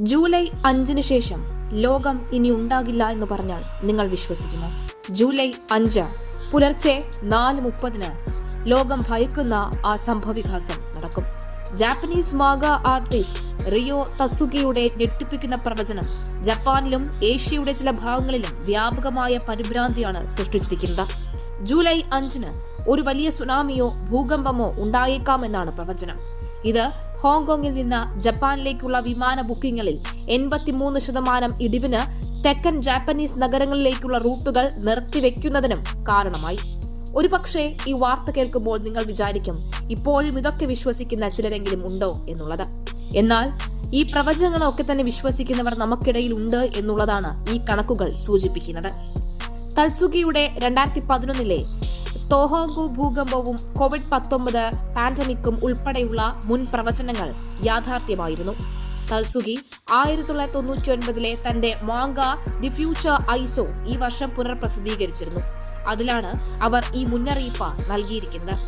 July അഞ്ചിന് ശേഷം ലോകം ഇനി ഉണ്ടാകില്ല എന്ന് പറഞ്ഞാൽ നിങ്ങൾ വിശ്വസിക്കുമോ ജൂലൈ അഞ്ച് പുലർച്ചെ നാല് മുപ്പതിന് ലോകം ഭയക്കുന്ന ആ സംഭവവികാസം നടക്കും. ജാപ്പനീസ് മാഗ ആർട്ടിസ്റ്റ് റിയോ തസുഗിയുടെ ഞെട്ടിപ്പിക്കുന്ന പ്രവചനം ജപ്പാനിലും ഏഷ്യയുടെ ചില ഭാഗങ്ങളിലും വ്യാപകമായ പരിഭ്രാന്തിയാണ് സൃഷ്ടിച്ചിരിക്കുന്നത്. ജൂലൈ അഞ്ചിന് ഒരു വലിയ സുനാമിയോ ഭൂകമ്പമോ ഉണ്ടായേക്കാമെന്നാണ് പ്രവചനം. ഇത് ഹോങ്കോങ്ങിൽ നിന്ന് ജപ്പാനിലേക്കുള്ള വിമാന ബുക്കിംഗുകളിൽ എൺപത്തിമൂന്ന് ശതമാനം ഇടിവിന് തെക്കൻ ജാപ്പനീസ് നഗരങ്ങളിലേക്കുള്ള റൂട്ടുകൾ നിർത്തിവെക്കുന്നതിനും കാരണമായി. ഒരുപക്ഷെ ഈ വാർത്ത കേൾക്കുമ്പോൾ നിങ്ങൾ വിചാരിക്കും ഇപ്പോഴും ഇതൊക്കെ വിശ്വസിക്കുന്ന ചിലരെങ്കിലും ഉണ്ടോ എന്നുള്ളത്. എന്നാൽ ഈ പ്രവചനങ്ങളൊക്കെ തന്നെ വിശ്വസിക്കുന്നവർ നമുക്കിടയിൽ ഉണ്ട് എന്നുള്ളതാണ് ഈ കണക്കുകൾ സൂചിപ്പിക്കുന്നത്. തത്സുഖിയുടെ രണ്ടായിരത്തി പതിനൊന്നിലെ തോഹോങ്കു ഭൂകമ്പവും കോവിഡ് പത്തൊമ്പത് പാൻഡമിക്കും ഉൾപ്പെടെയുള്ള മുൻ പ്രവചനങ്ങൾ യാഥാർത്ഥ്യമായിരുന്നു. തൽസുഗി ആയിരത്തി തൊള്ളായിരത്തി തൊണ്ണൂറ്റി ഒൻപതിലെ തന്റെ മാങ്ക ദി ഫ്യൂച്ചർ ഐസോ ഈ വർഷം പുനർപ്രസിദ്ധീകരിച്ചിരുന്നു. അതിലാണ് അവർ ഈ മുന്നറിയിപ്പ് നൽകിയിരിക്കുന്നത്.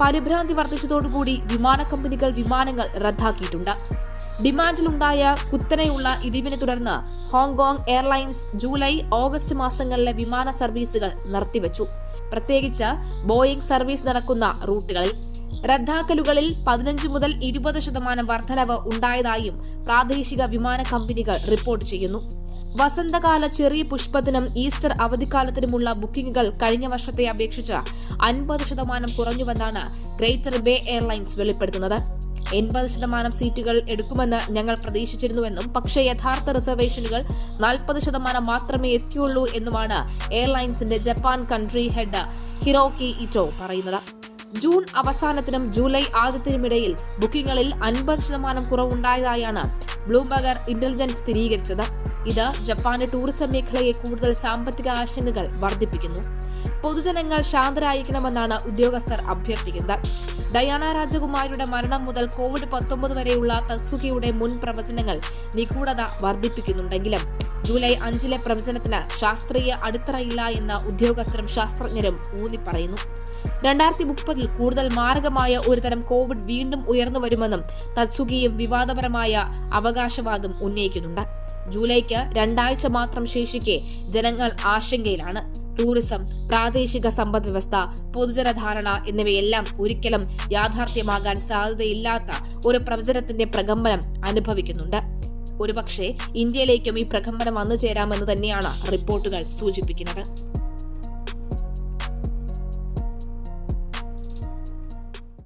പരിഭ്രാന്തി വർദ്ധിച്ചതോടുകൂടി വിമാന കമ്പനികൾ വിമാനങ്ങൾ റദ്ദാക്കിയിട്ടുണ്ട്. ഡിമാൻഡിലുണ്ടായ കുത്തനെയുള്ള ഇടിവിനെ തുടർന്ന് ഹോങ്കോങ് എയർലൈൻസ് ജൂലൈ ഓഗസ്റ്റ് മാസങ്ങളിലെ വിമാന സർവീസുകൾ നിർത്തിവച്ചു. പ്രത്യേകിച്ച് ബോയിംഗ് സർവീസ് നടക്കുന്ന റൂട്ടുകളിൽ. റദ്ദാക്കലുകളിൽ പതിനഞ്ച് മുതൽ ഇരുപത് ശതമാനം വർധനവ് ഉണ്ടായതായും പ്രാദേശിക വിമാന കമ്പനികൾ റിപ്പോർട്ട് ചെയ്യുന്നു. വസന്തകാല ചെറിയ പുഷ്പത്തിനും ഈസ്റ്റർ അവധിക്കാലത്തിനുമുള്ള ബുക്കിംഗുകൾ കഴിഞ്ഞ വർഷത്തെ അപേക്ഷിച്ച് അൻപത് ശതമാനം കുറഞ്ഞുവെന്നാണ് ഗ്രേറ്റർ ബേ എയർലൈൻസ് വെളിപ്പെടുത്തുന്നത്. എൺപത് ശതമാനം സീറ്റുകൾ എടുക്കുമെന്ന് ഞങ്ങൾ പ്രതീക്ഷിച്ചിരുന്നുവെന്നും പക്ഷേ യഥാർത്ഥ റിസർവേഷനുകൾ നാൽപ്പത് ശതമാനം മാത്രമേ എത്തിയുള്ളൂ എന്നുമാണ് എയർലൈൻസിന്റെ Japan country head Hiroki Ito പറയുന്നത്. ജൂൺ അവസാനത്തിനും ജൂലൈ ആദ്യത്തിനുമിടയിൽ ബുക്കിംഗുകളിൽ അൻപത് ശതമാനം കുറവുണ്ടായതായാണ് ബ്ലൂബർഗർ ഇന്റലിജൻസ് സ്ഥിരീകരിച്ചത്. ഇത് ജപ്പാന്റെ ടൂറിസം മേഖലയെ കൂടുതൽ സാമ്പത്തിക ആശങ്കകൾ വർദ്ധിപ്പിക്കുന്നു. പൊതുജനങ്ങൾ ശാന്തരായിരിക്കണമെന്നാണ് ഉദ്യോഗസ്ഥർ അഭ്യർത്ഥിക്കുന്നത്. ഡയാന രാജകുമാരിയുടെ മരണം മുതൽ കോവിഡ് പത്തൊമ്പത് വരെയുള്ള തത്സുഖിയുടെ മുൻ പ്രവചനങ്ങൾ നിഗൂഢത വർദ്ധിപ്പിക്കുന്നുണ്ടെങ്കിലും ജൂലൈ അഞ്ചിലെ പ്രവചനത്തിന് ശാസ്ത്രീയ അടിത്തറയില്ല എന്ന് ഉദ്യോഗസ്ഥരും ശാസ്ത്രജ്ഞരും ഊന്നി പറയുന്നു രണ്ടായിരത്തി മുപ്പതിൽ കൂടുതൽ മാരകമായ ഒരുതരം കോവിഡ് വീണ്ടും ഉയർന്നു വരുമെന്നും തത്സുഖിയും വിവാദപരമായ അവകാശവാദം ഉന്നയിക്കുന്നുണ്ട്. ജൂലൈക്ക് രണ്ടാഴ്ച മാത്രം ശേഷിക്കെ ജനങ്ങൾ ആശങ്കയിലാണ്. ടൂറിസം പ്രാദേശിക സമ്പദ് വ്യവസ്ഥ പൊതുജനധാരണ എന്നിവയെല്ലാം ഒരിക്കലും യാഥാർത്ഥ്യമാകാൻ സാധ്യതയില്ലാത്ത ഒരു പ്രവചനത്തിന്റെ പ്രകമ്പനം അനുഭവിക്കുന്നുണ്ട്. ഒരുപക്ഷെ ഇന്ത്യയിലേക്കും ഈ പ്രകമ്പനം വന്നു ചേരാമെന്ന് തന്നെയാണ് റിപ്പോർട്ടുകൾ സൂചിപ്പിക്കുന്നത്.